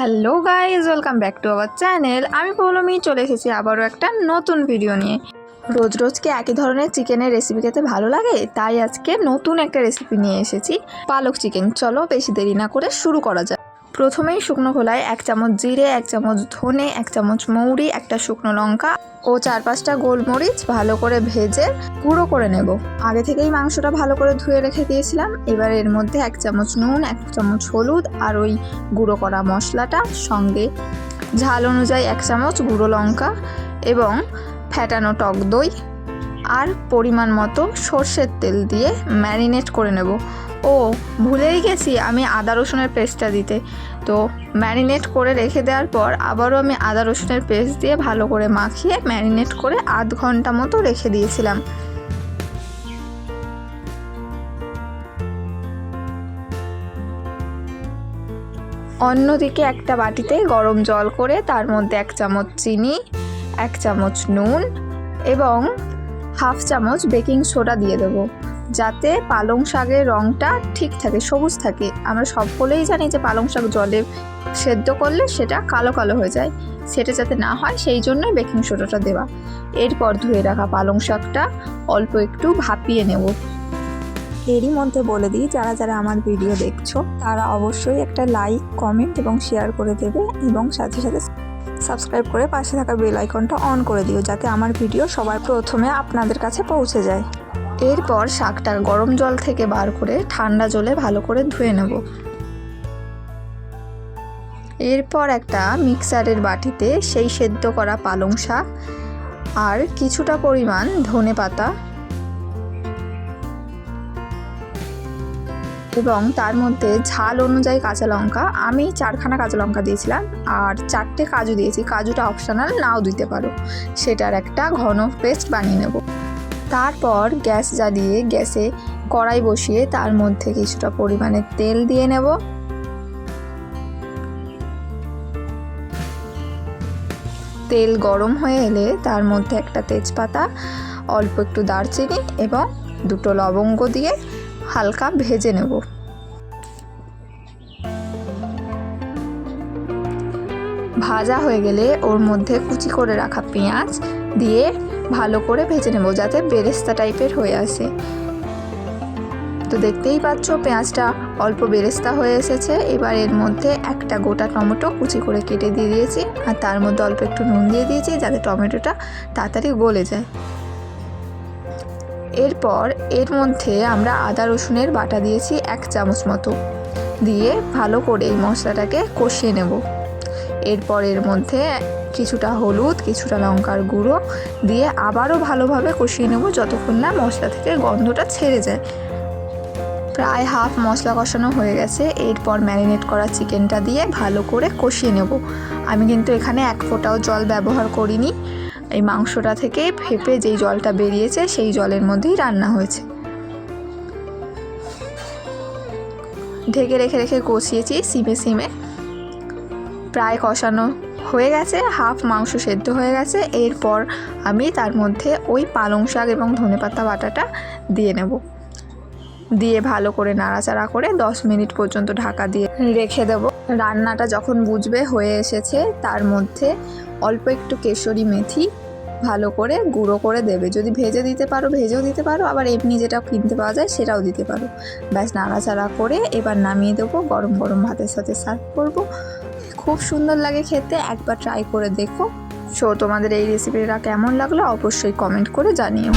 Hello guys welcome back to our channel. আমি পৌলমি, চলে এসেছি আবারও একটা নতুন ভিডিও নিয়ে। রোজ রোজকে একই ধরনের চিকেনের রেসিপি খেতে ভালো লাগে, তাই আজকে নতুন একটা রেসিপি নিয়ে এসেছি, পালক চিকেন চলো বেশি দেরি না করে শুরু করা যাক। প্রথমেই শুকনো খোলায় এক চামচ জিরে, এক চামচ ধনে, এক চামচ মৌরি, একটা শুকনো লঙ্কা ও চার পাঁচটা গোলমরিচ ভালো করে ভেজে গুঁড়ো করে নেব। আগে থেকেই মাংসটা ভালো করে ধুয়ে রেখে দিয়েছিলাম। এবার এর মধ্যে এক চামচ নুন, এক চামচ হলুদ আর ওই গুঁড়ো করা মশলাটা, সঙ্গে ঝাল অনুযায়ী এক চামচ গুঁড়ো লঙ্কা এবং ফ্যাটানো টক দই আর পরিমাণ মতো সর্ষের তেল দিয়ে ম্যারিনেট করে নেব। ও, ভুলেই গেছি আমি আদা রসুনের পেস্টটা দিতে। তো ম্যারিনেট করে রেখে দেওয়ার পর আবারও আমি আদা রসুনের পেস্ট দিয়ে ভালো করে মাখিয়ে ম্যারিনেট করে আধ ঘণ্টা মতো রেখে দিয়েছিলাম। অন্যদিকে একটা বাটিতে গরম জল করে তার মধ্যে এক চামচ চিনি, এক চামচ নুন এবং হাফ চামচ বেকিং সোডা দিয়ে দেবো। যাতে পালং শাকের রঙটা ঠিক থাকে, সবুজ থাকে। আমরা সকলেই জানি যে পালং শাক জলে সেদ্ধ করলে সেটা কালো কালো হয়ে যায়। সেটা যাতে না হয়, সেই জন্য বেকিং সোডাটা দেওয়া। এরপর ধুয়ে রাখা পালং শাকটা অল্প একটু ভাপিয়ে নেব। এরই মধ্যে বলে দিই, যারা যারা আমার ভিডিও দেখছ, তারা অবশ্যই একটা লাইক কমেন্ট এবং শেয়ার করে দেবে এবং সাথে সাথে সাবস্ক্রাইব করে পাশে থাকা বেল আইকনটা অন করে দিও, যাতে আমার ভিডিও সবার প্রথমে আপনাদের কাছে পৌঁছে যায়। এরপর শাকটা গরম জল থেকে বার করে ঠান্ডা জলে ভালো করে ধুয়ে নেব। এরপর একটা মিক্সারের বাটিতে সেই সেদ্ধ করা পালং শাক আর কিছুটা পরিমাণ ধনে পাতা এবং তার মধ্যে ঝাল অনুযায়ী কাঁচা লঙ্কা। আমি চারখানা কাঁচা লঙ্কা দিয়েছিলাম আর চারটে কাজু দিয়েছি। কাজুটা অপশনাল নাও দিতে পারো। সেটার একটা ঘন পেস্ট বানিয়ে নেব। তারপর গ্যাস জ্বালিয়ে গ্যাসে কড়াই বসিয়ে তার মধ্যে কিছুটা পরিমাণে তেল দিয়ে নেব। তেল গরম হয়ে এলে তার মধ্যে একটা তেজপাতা, অল্প একটু দারচিনি এবং দুটো লবঙ্গ দিয়ে হালকা ভেজে নেব। ভাজা হয়ে গেলে ওর মধ্যে কুচি করে রাখা পেঁয়াজ দিয়ে ভালো করে ভেজে নেব যাতে বেরেস্তা টাইপের হয়ে আসে। তো দেখতেই পাচ্ছ পেঁয়াজটা অল্প বেরেস্তা হয়ে এসেছে। এবার এর মধ্যে একটা গোটা টমেটো কুচি করে কেটে দিয়ে দিয়েছি আর তার মধ্যে অল্প একটু নুন দিয়ে দিয়েছি যাতে টমেটোটা তাড়াতাড়ি গলে যায়। এরপর এর মধ্যে আমরা আদা, রসুনের বাটা দিয়েছি এক চামচ মতো। দিয়ে ভালো করে এই মশলাটাকে কষিয়ে নেব। এরপর এর মধ্যে কিছুটা হলুদ, কিছুটা লঙ্কার গুঁড়ো দিয়ে আবারও ভালোভাবে কষিয়ে নেব যতক্ষণ না মশলা থেকে গন্ধটা ছেড়ে যায়। প্রায় হাফ মশলা কষানো হয়ে গেছে। এরপর ম্যারিনেট করা চিকেনটা দিয়ে ভালো করে কষিয়ে নেব। আমি কিন্তু এখানে এক ফোঁটাও জল ব্যবহার করিনি। এই মাংসটা থেকে ফেপে যেই জলটা বেরিয়েছে সেই জলের মধ্যেই রান্না হয়েছে। ঢেকে রেখে রেখে কষিয়েছি, সিমে সিমে। প্রায় কষানো হয়ে গেছে, হাফ মাংস সেদ্ধ হয়ে গেছে। এরপর আমি তার মধ্যে ওই পালং শাক এবং ধনেপাতা বাটাটা দিয়ে নেব। দিয়ে ভালো করে নাড়াচাড়া করে দশ মিনিট পর্যন্ত ঢাকা দিয়ে রেখে দেব। রান্নাটা যখন বুঝবে হয়ে এসেছে, তার মধ্যে অল্প একটু কেশরি মেথি ভালো করে গুঁড়ো করে দেবে। যদি ভেজে দিতে পারো, ভেজেও দিতে পারো, আবার এমনি যেটা কিনতে পাওয়া যায় সেটাও দিতে পারো। ব্যাস, নাড়াচাড়া করে এবার নামিয়ে দেবো গরম গরম ভাতের সাথে সার্ভ করব। খুব সুন্দর লাগে খেতে, একবার ট্রাই করে দেখো। সো তোমাদের এই রেসিপিটা কেমন লাগল অবশ্যই কমেন্ট করে জানিও।